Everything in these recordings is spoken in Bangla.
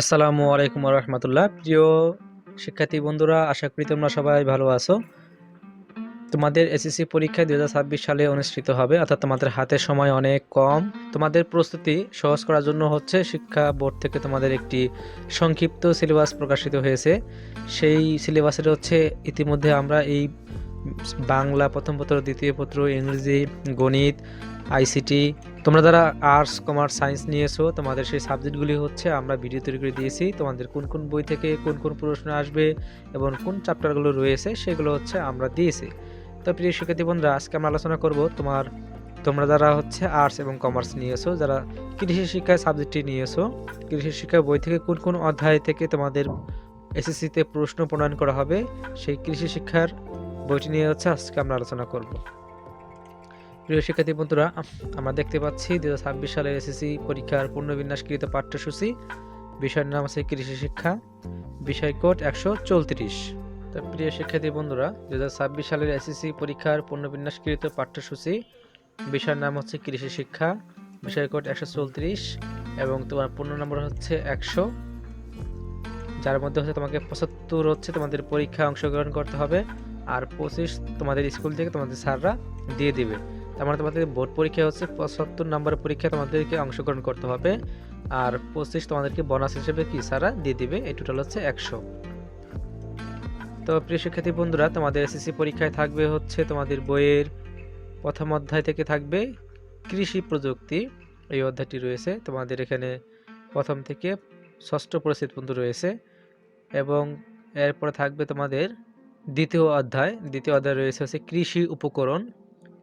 আসসালামু আলাইকুম রহমতুল্লাহ প্রিয় শিক্ষার্থী বন্ধুরা, আশা করি তোমরা সবাই ভালো আছো। তোমাদের এসএসসি পরীক্ষা দু হাজার ছাব্বিশ সালে অনুষ্ঠিত হবে, অর্থাৎ তোমাদের হাতে সময় অনেক কম। তোমাদের প্রস্তুতি সহজ করার জন্য হচ্ছে শিক্ষা বোর্ড থেকে তোমাদের একটি সংক্ষিপ্ত সিলেবাস প্রকাশিত হয়েছে। সেই সিলেবাসের হচ্ছে ইতিমধ্যে আমরা এই বাংলা প্রথম পত্র, দ্বিতীয় পত্র, ইংরেজি, গণিত, আইসিটি। তোমরা যারা আর্টস কমার্স সায়েন্স নিয়েছো তোমাদের সেই সাবজেক্টগুলি হচ্ছে আমরা ভিডিও তৈরি করে দিয়েছি। তোমাদের কোন কোন বই থেকে কোন কোন প্রশ্ন আসবে এবং কোন চ্যাপ্টারগুলো রয়েছে, সেগুলো হচ্ছে আমরা দিয়েছি। তো প্রিয় শিক্ষার্থী বন্ধুরা, আজকে আমরা আলোচনা করব তোমার, তোমরা যারা হচ্ছে আর্টস এবং কমার্স নিয়েছো যারা কৃষি শিক্ষায় সাবজেক্টটি নিয়েছো কৃষি শিক্ষা বই থেকে কোন কোন অধ্যায় থেকে তোমাদের এসএসসিতে প্রশ্ন প্রণয়ন করা হবে, সেই কৃষি শিক্ষার বইটি নিয়ে হচ্ছে আজকে আমরা আলোচনা করব। প্রিয় শিক্ষার্থী বন্ধুরা, আমরা দেখতে পাচ্ছি দু ছাব্বিশ সালের এসএসসি পরীক্ষার পূর্ণবিন্যাসকৃত পাঠ্যসূচি, বিষয়ের নাম আছে কৃষি শিক্ষা, বিষয় কোড একশো চৌত্রিশ। তো প্রিয় শিক্ষার্থী বন্ধুরা দু ছাব্বিশ সালের এসএসসি পরীক্ষার পূর্ণবিন্যাসকৃত পাঠ্যসূচি, বিষয়ের নাম হচ্ছে কৃষি শিক্ষা, বিষয় কোড একশো চৌত্রিশ এবং তোমার পূর্ণ নম্বর হচ্ছে একশো। যার মধ্যে হচ্ছে তোমাকে পঁচাত্তর হচ্ছে তোমাদের পরীক্ষা অংশগ্রহণ করতে হবে। আর পঁচিশ তোমাদের স্কুল থেকে তোমাদের স্যাররা দিয়ে দিবে। তার মানে তোমাদের বোর্ড পরীক্ষা হচ্ছে পঁচাত্তর নম্বর পরীক্ষা তোমাদেরকে অংশগ্রহণ করতে হবে। আর পঁচিশ তোমাদেরকে বোনাস হিসেবে কি সারা দিয়ে দিবে? এই টোটাল হচ্ছে একশো। তো প্রিয় শিক্ষার্থী বন্ধুরা, তোমাদের এসএসসি পরীক্ষায় থাকবে হচ্ছে তোমাদের বইয়ের প্রথম অধ্যায় থেকে থাকবে কৃষি প্রযুক্তি। এই অধ্যায়টি রয়েছে তোমাদের এখানে প্রথম থেকে ষষ্ঠ পরিস্থিতি পর্যন্ত রয়েছে। এবং এরপরে থাকবে তোমাদের দ্বিতীয় অধ্যায় দ্বিতীয় অধ্যায় রয়েছে হচ্ছে কৃষি উপকরণ।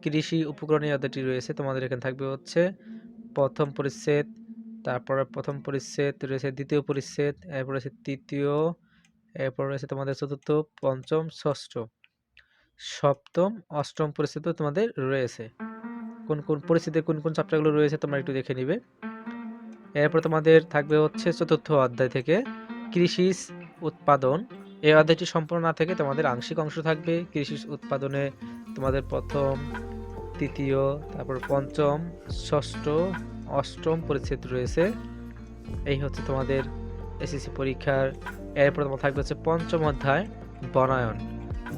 কৃষি উপকরণীয় অধ্যায়টি রয়েছে। তোমাদের এখানে থাকবে হচ্ছে প্রথম পরিচ্ছেদ, তারপরে প্রথম পরিচ্ছেদ রয়েছে দ্বিতীয় পরিচ্ছেদ, এরপর রয়েছে তৃতীয়, এরপর রয়েছে তোমাদের চতুর্থ, পঞ্চম, ষষ্ঠ, সপ্তম, অষ্টম পরিস্থিতি তোমাদের রয়েছে। কোন কোন পরিস্থিতিতে কোন কোন চ্যাপ্টারগুলো রয়েছে তোমরা একটু দেখে নিবে। এরপর তোমাদের থাকবে হচ্ছে চতুর্থ অধ্যায় থেকে কৃষি উৎপাদন। এই অধ্যায়টি সম্পূর্ণ না থেকে তোমাদের আংশিক অংশ থাকবে। কৃষি উৎপাদনে তোমাদের প্রথম তৃতীয় তারপর পঞ্চম ষষ্ঠ অষ্টম পরিচ্ছেদ রয়েছে। এই হচ্ছে তোমাদের এসএসসি পরীক্ষার। এরপর তোমার থাকবে হচ্ছে পঞ্চম অধ্যায় বনায়ন।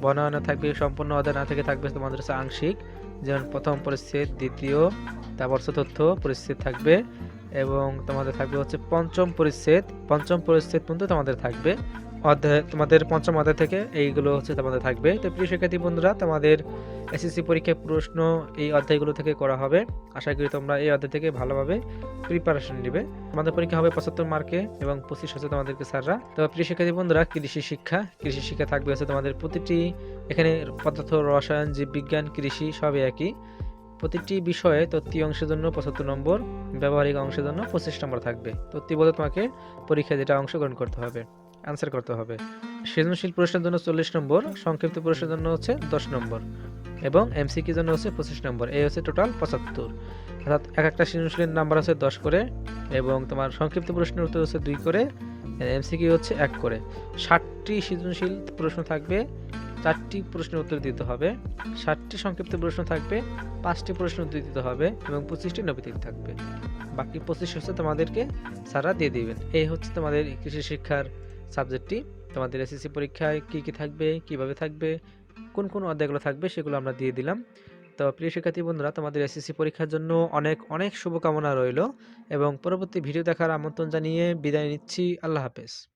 বনায়নে থাকবে সম্পূর্ণ অধ্যায় না থেকে থাকবে তোমাদের হচ্ছে আংশিক। যেমন প্রথম পরিচ্ছেদ দ্বিতীয় তারপর চতুর্থ পরিচ্ছেদ থাকবে। এবং তোমাদের থাকবে হচ্ছে পঞ্চম পরিচ্ছেদ। পঞ্চম পরিচ্ছেদ পর্যন্ত তোমাদের থাকবে। অধ্যায়, তোমাদের পঞ্চম অধ্যায় থেকে এইগুলো হচ্ছে তোমাদের থাকবে। তো প্রিয় শিক্ষার্থী বন্ধুরা, তোমাদের এসএসসি পরীক্ষায় প্রশ্ন এই অধ্যায়গুলো থেকে করা হবে। আশা করি তোমরা এই অধ্যায় থেকে ভালোভাবে প্রিপারেশন নেবে। তোমাদের পরীক্ষা হবে পঁচাত্তর মার্কে এবং পঁচিশ হচ্ছে তোমাদেরকে স্যাররা। তো প্রিয় শিক্ষার্থী বন্ধুরা, কৃষি শিক্ষা কৃষি শিক্ষা থাকবে হচ্ছে তোমাদের প্রতিটি, এখানে পদার্থ, রসায়ন, জীববিজ্ঞান, কৃষি সবই একই। প্রতিটি বিষয়ে তত্ত্বীয় অংশের জন্য পঁচাত্তর নম্বর, ব্যবহারিক অংশের জন্য পঁচিশ নম্বর থাকবে। তত্ত্বী বলতে তোমাকে পরীক্ষায় যেটা অংশগ্রহণ করতে হবে। অ্যান্সার করতে হবে। সৃজনশীল প্রশ্নের জন্য চল্লিশ নম্বর, সংক্ষিপ্ত প্রশ্নের জন্য হচ্ছে দশ নম্বর এবং এমসিকির জন্য হচ্ছে পঁচিশ নম্বর। এই হচ্ছে টোটাল পঁচাত্তর। অর্থাৎ এক একটা সৃজনশীলের নাম্বার হচ্ছে দশ করে এবং তোমার সংক্ষিপ্ত প্রশ্নের উত্তর হচ্ছে দুই করে এমসিকি হচ্ছে এক করে। ষাটটি সৃজনশীল প্রশ্ন থাকবে, চারটি প্রশ্নের উত্তর দিতে হবে। ষাটটি সংক্ষিপ্ত প্রশ্ন থাকবে, পাঁচটি প্রশ্ন উত্তর দিতে হবে এবং পঁচিশটি নৈতিক থাকবে। বাকি পঁচিশ হচ্ছে তোমাদেরকে সারা দিয়ে দিবেন। এই হচ্ছে তোমাদের কৃষি শিক্ষার সাবজেক্টটি, তোমাদের এসএসসি পরীক্ষায় কী কী থাকবে, কীভাবে থাকবে, কোন কোন অধ্যায়গুলো থাকবে সেগুলো আমরা দিয়ে দিলাম। তো প্রিয় শিক্ষার্থী বন্ধুরা, তোমাদের এসএসসি পরীক্ষার জন্য অনেক অনেক শুভকামনা রইল এবং পরবর্তী ভিডিও দেখার আমন্ত্রণ জানিয়ে বিদায় নিচ্ছি। আল্লাহ হাফেজ।